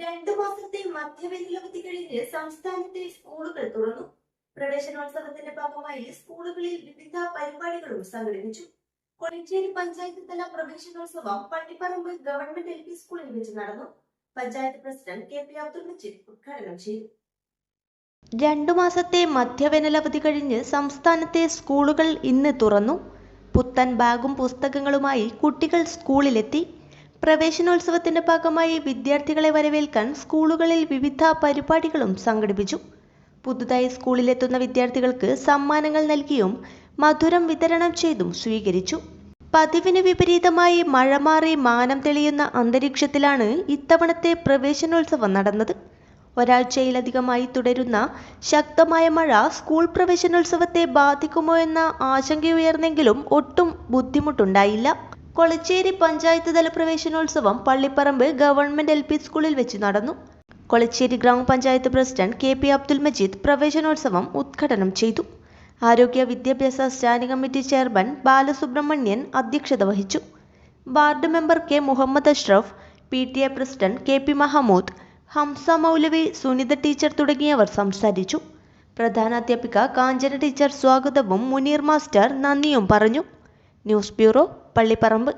രണ്ടു മാസത്തെ മധ്യവേനലവധി കഴിഞ്ഞ് സംസ്ഥാനത്തെ സ്കൂളുകൾ തുറന്നു. പ്രവേശനോത്സവത്തിന്റെ ഭാഗമായി സ്കൂളുകളിൽ വിവിധ പരിപാടികളും സംഘടിപ്പിച്ചു. കൊളിച്ചേരി പഞ്ചായത്ത് തല പ്രവേശനോത്സവം പള്ളിപ്പറമ്പ് ഗവൺമെന്റ് എൽ പി സ്കൂളിൽ വെച്ച് നടന്നു. Panchayat president K P Abdul Majeed ഉദ്ഘാടനം ചെയ്തു. രണ്ടു മാസത്തെ മധ്യവേനലവധി കഴിഞ്ഞ് സംസ്ഥാനത്തെ സ്കൂളുകൾ ഇന്ന് തുറന്നു. പുത്തൻ ബാഗും പുസ്തകങ്ങളുമായി കുട്ടികൾ സ്കൂളിലെത്തി. പ്രവേശനോത്സവത്തിന്റെ ഭാഗമായി വിദ്യാർത്ഥികളെ വരവേൽക്കാൻ സ്കൂളുകളിൽ വിവിധ പരിപാടികളും സംഘടിപ്പിച്ചു. പുതുതായി സ്കൂളിലെത്തുന്ന വിദ്യാർത്ഥികൾക്ക് സമ്മാനങ്ങൾ നൽകിയും മധുരം വിതരണം ചെയ്തും സ്വീകരിച്ചു. പതിവിന് വിപരീതമായി മഴ മാറി മാനം തെളിയുന്ന അന്തരീക്ഷത്തിലാണ് ഇത്തവണത്തെ പ്രവേശനോത്സവം നടന്നത്. ഒരാഴ്ചയിലധികമായി തുടരുന്ന ശക്തമായ മഴ സ്കൂൾ പ്രവേശനോത്സവത്തെ ബാധിക്കുമോ എന്ന ആശങ്കയുയർന്നെങ്കിലും ഒട്ടും ബുദ്ധിമുട്ടുണ്ടായില്ല. കൊളച്ചേരി പഞ്ചായത്ത് തല പ്രവേശനോത്സവം പള്ളിപ്പറമ്പ് ഗവൺമെന്റ് എൽ സ്കൂളിൽ വെച്ച് നടന്നു. കൊളച്ചേരി ഗ്രാമപഞ്ചായത്ത് president K P Abdul Majeed പ്രവേശനോത്സവം ഉദ്ഘാടനം ചെയ്തു. ആരോഗ്യ വിദ്യാഭ്യാസ സ്റ്റാൻഡിംഗ് കമ്മിറ്റി ചെയർമാൻ ബാലസുബ്രഹ്മണ്യൻ അധ്യക്ഷത വഹിച്ചു. Ward member K Muhammad Ashraf P T A president K P Mahmood Hamsa Moulavi Sunitha teacher തുടങ്ങിയവർ സംസാരിച്ചു. പ്രധാന അധ്യാപിക കാഞ്ചന ടീച്ചർ സ്വാഗതവും മുനീർ മാസ്റ്റർ നന്ദിയും പറഞ്ഞു. News bureau Pallipparamba